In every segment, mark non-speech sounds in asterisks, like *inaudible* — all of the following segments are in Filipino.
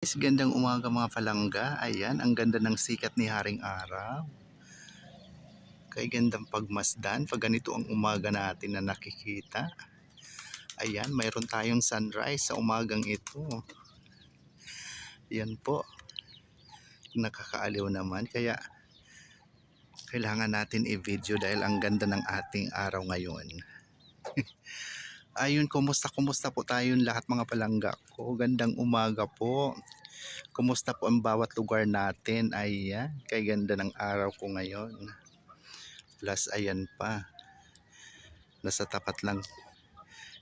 Guys, gandang umaga mga palangga. Ayan, ang ganda ng sikat ni Haring Araw. Kay gandang pagmasdan. Pag ganito ang umaga natin na nakikita. Ayan, mayroon tayong sunrise sa umagang ito. Yan po. Nakakaaliw naman. Kaya kailangan natin i-video dahil ang ganda ng ating araw ngayon. *laughs* Ayun, kumusta kumusta po tayong lahat mga palangga ko. Gandang umaga po. Kumusta po ang bawat lugar natin? Ayan, kay ganda ng araw ko ngayon. Plus, ayan pa. Nasa tapat lang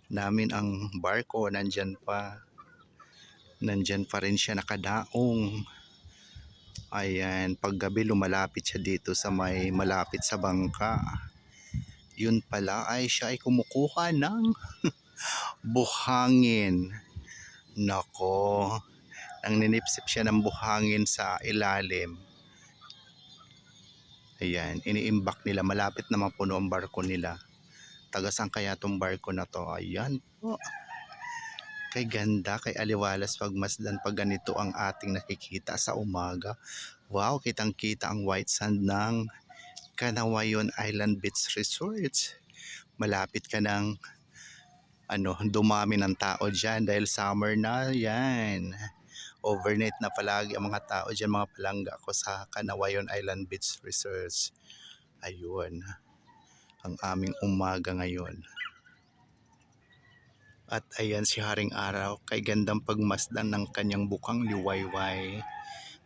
namin ang barko. Nandyan pa. Nandyan pa rin siya nakadaong. Ayan, paggabi lumalapit siya dito sa may malapit sa bangka. Yun pala ay siya ay kumukuha ng *laughs* buhangin. Nako, nang ninipsip siya ng buhangin sa ilalim. Ayan, iniimbak nila. Malapit na mapuno ang barko nila. Tagasang kaya tong barko na to? Ayan po. Kay ganda, kay aliwalas pagmasdan pag ganito ang ating nakikita sa umaga. Wow, kitang kita ang white sand ng Kanawayon Island Beach Resort. Malapit ka ng ano, dumami ng tao dyan dahil summer na yan. Overnight na palagi ang mga tao dyan, mga palangga ko sa Kanawayon Island Beach Resort. Ayun, ang aming umaga ngayon. At ayan si Haring Araw, kay gandang pagmasdan ng kanyang bukang liwayway.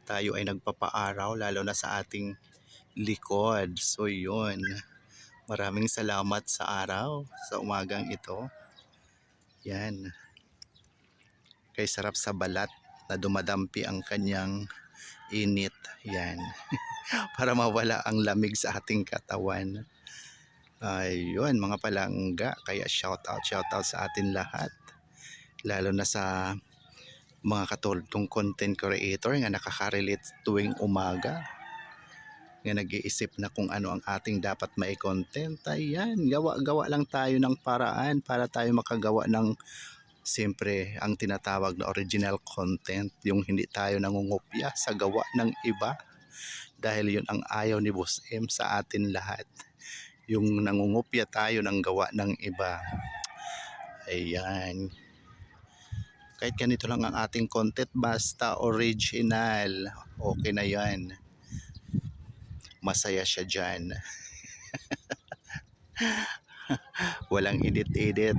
Tayo ay nagpapaaraw, lalo na sa ating likod. So yun, maraming salamat sa araw, sa umagang ito. Yan. Kay sarap sa balat na dumadampi ang kanyang init. Yan. *laughs* Para mawala ang lamig sa ating katawan. Ayun, mga palangga. Kaya shout out, shout out sa atin lahat. Lalo na sa mga katulad kong content creator nga nakaka-relate tuwing umaga nga nag-iisip na kung ano ang ating dapat mai-content. Ayan, gawa-gawa lang tayo ng paraan para tayo makagawa ng siyempre ang tinatawag na original content, yung hindi tayo nangungupya sa gawa ng iba. Dahil yun ang ayaw ni Boss M sa atin lahat. Yung nangungupya tayo ng gawa ng iba. Ayan. Kahit ganito lang ang ating content, basta original. Okay na yan masaya siya dyan. *laughs* Walang edit-edit.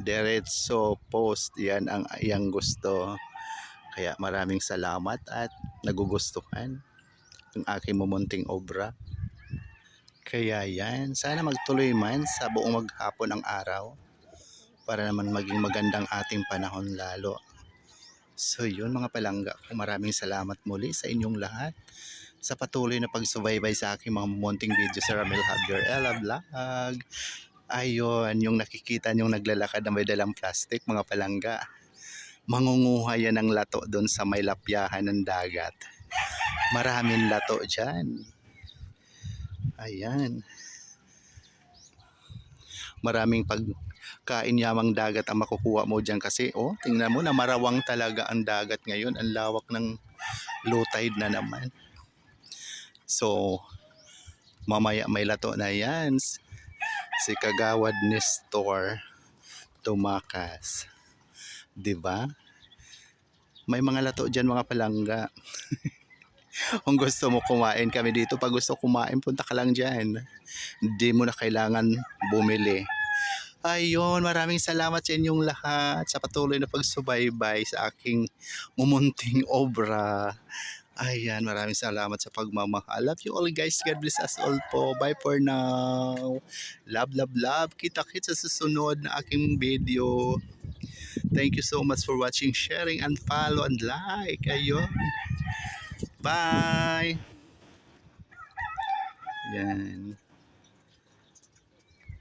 Diretso post. Yan ang iyang gusto. Kaya maraming salamat at nagugustuhan yung aking mumunting obra. Kaya yan, sana magtuloy man sa buong maghapon ng araw para naman maging magandang ating panahon lalo. So yun mga palangga maraming salamat muli sa inyong lahat sa patuloy na pagsubaybay sa aking mga munting video sa Ramil Javier Ella Vlog. Ayun, yung nakikita niyong naglalakad na may dalang plastic, mga palangga. Mangunguha yan ng lato doon sa may lapyahan ng dagat. Maraming lato dyan. Ayan. Maraming pagkain yamang dagat ang makukuha mo dyan kasi, oh, tingnan mo na marawang talaga ang dagat ngayon. Ang lawak ng low tide na naman. So, mamaya may lato na yan. Si Kagawad Nestor Tumakas. ba? May mga lato diyan mga palangga. *laughs* Kung gusto mo kumain kami dito, pag gusto kumain, punta ka lang diyan. Hindi mo na kailangan bumili. Ayun, maraming salamat sa inyong lahat sa patuloy na pagsubaybay sa aking mumunting obra. Ayan, maraming salamat sa pagmamahal. Love you all guys. God bless us all po. Bye for now. Love, love, love. Kita-kits sa susunod na aking video. Thank you so much for watching, sharing, and follow, and like. Ayun. Bye! Yan.